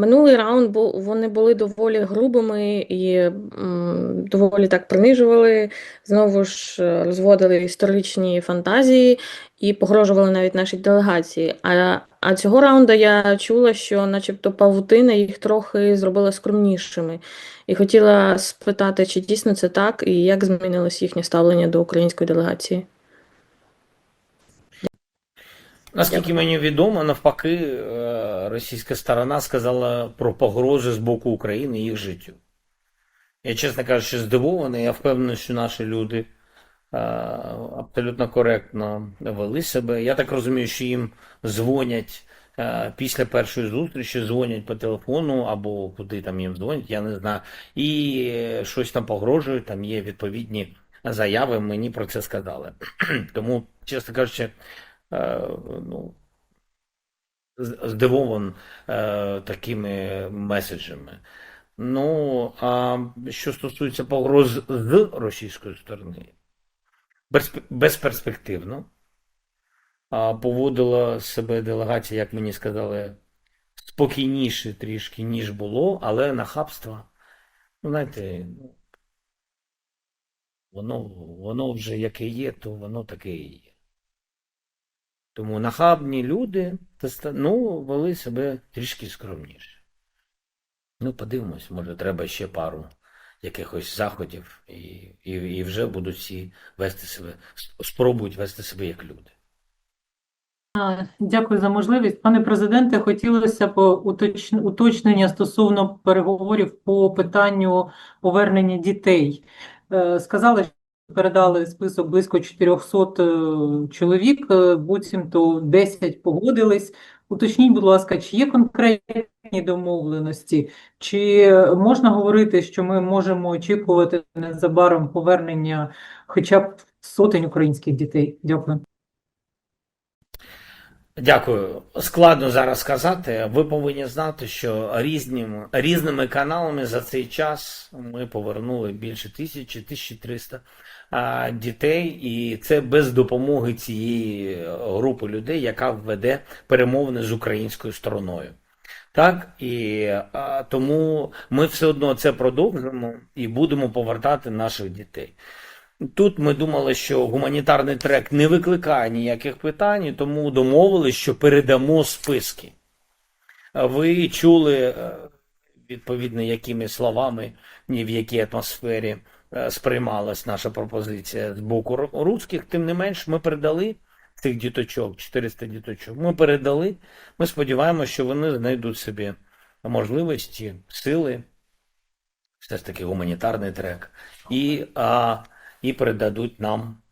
Минулий раунд вони були доволі грубими і доволі так принижували, знову ж е, розводили історичні фантазії і погрожували навіть нашій делегації. А, а цього раунду я чула, що начебто павутина їх трохи зробила скромнішими. І хотіла спитати, чи дійсно це так, і як змінилось їхнє ставлення до української делегації. Наскільки мені відомо, навпаки, е, російська сторона сказала про погрози з боку України їх життю. Я, чесно кажучи, здивований. Я впевнений, що наші люди е, абсолютно коректно вели себе. Я так розумію, що їм дзвонять е, після першої зустрічі, дзвонять по телефону або куди там їм дзвонять, я не знаю. І щось там погрожують, там є відповідні заяви, мені про це сказали. Тому, чесно кажучи, ну, здивован е, такими меседжами. Ну, а що стосується погроз з російської сторони, безперспективно. Поводила себе делегація, як мені сказали, спокійніше трішки, ніж було, але нахабство, ну, знаєте, воно, воно вже яке є, то воно таке і є. Тому нахабні люди ну, вели себе трішки скромніше. Ну, подивимось, може, треба ще пару якихось заходів, і, і, і вже будуть всі вести себе, спробують вести себе як люди. Дякую за можливість. Пане президенте, хотілося б уточнення стосовно переговорів по питанню повернення дітей. Е, Сказали, передали список близько 400 е, чоловік, е, буцімто 10 погодились. Уточніть, будь ласка, чи є конкретні домовленості, чи можна говорити, що ми можемо очікувати незабаром повернення хоча б сотень українських дітей? Дякую. Дякую. Складно зараз сказати. Ви повинні знати, що різними, різними каналами за цей час ми повернули більше тисячі, 1300 а, дітей, і це без допомоги цієї групи людей, яка веде перемовини з українською стороною. Так, і тому ми все одно це продовжимо і будемо повертати наших дітей. Тут ми думали, що гуманітарний трек не викликає ніяких питань, тому домовились, що передамо списки. Ви чули е, відповідно, якими словами, ні в якій атмосфері е, сприймалась наша пропозиція з боку ру- руських. Тим не менш, ми передали цих діточок, 400 діточок. Ми передали. Ми сподіваємося, що вони знайдуть собі можливості, сили, все ж таки гуманітарний трек, і, а, і передадуть нам,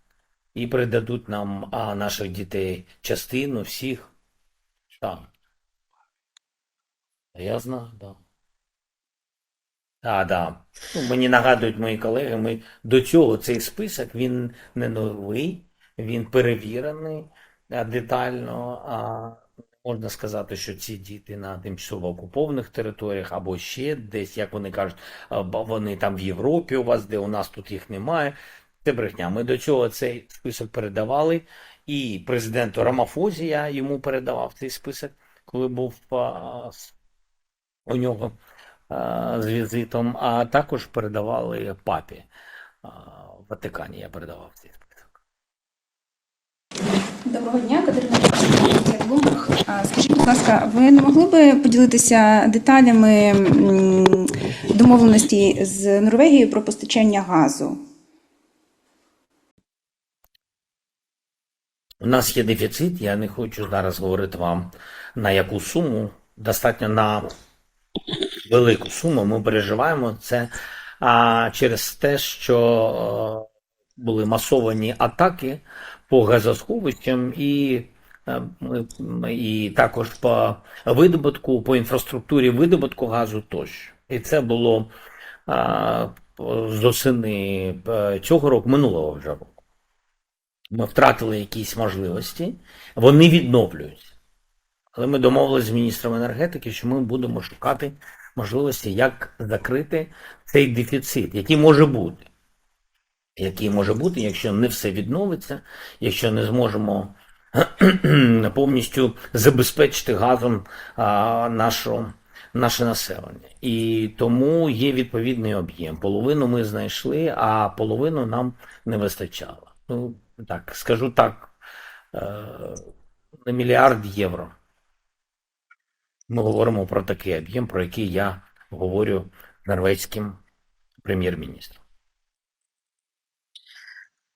і передадуть нам а, наших дітей частину всіх. Так. Я знаю, так. Да. Так, да. Ну, мені нагадують мої колеги, ми до цього цей список він не новий, він перевірений детально. А, можна сказати, що ці діти на тимчасово окупованих територіях або ще десь, як вони кажуть, вони там в Європі у вас, де у нас тут їх немає. Це брехня. Ми до цього цей список передавали, і президенту я йому передавав цей список, коли був у нього з візитом, а також передавали папі в Ватикані. Я передавав цей. Доброго дня, Катерина Блумберг. Скажіть, будь ласка, ви не могли би поділитися деталями домовленості з Норвегією про постачання газу? У нас є дефіцит, я не хочу зараз говорити вам на яку суму. Достатньо на велику суму. Ми переживаємо це а, через те, що були масовані атаки по газосховищам і, е, і також по видобутку, по інфраструктурі видобутку газу тощо. І це було з осени е, цього року, минулого вже року. Ми втратили якісь можливості, вони відновлюються. Але ми домовилися з міністром енергетики, що ми будемо шукати можливості, як закрити цей дефіцит, який може бути. Який може бути, якщо не все відновиться, якщо не зможемо повністю забезпечити газом а, нашу, наше населення. І тому є відповідний об'єм. Половину ми знайшли, а половину нам не вистачало. Ну, так, скажу так, е, на мільярд євро. Ми говоримо про такий об'єм, про який я говорю норвезьким прем'єр-міністром.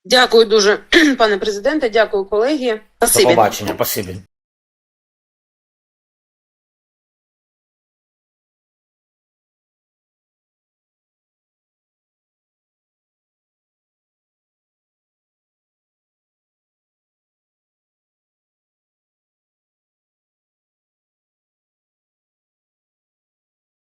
Дякую дуже, пане президенте. Дякую, колеги. До побачення, спасибі.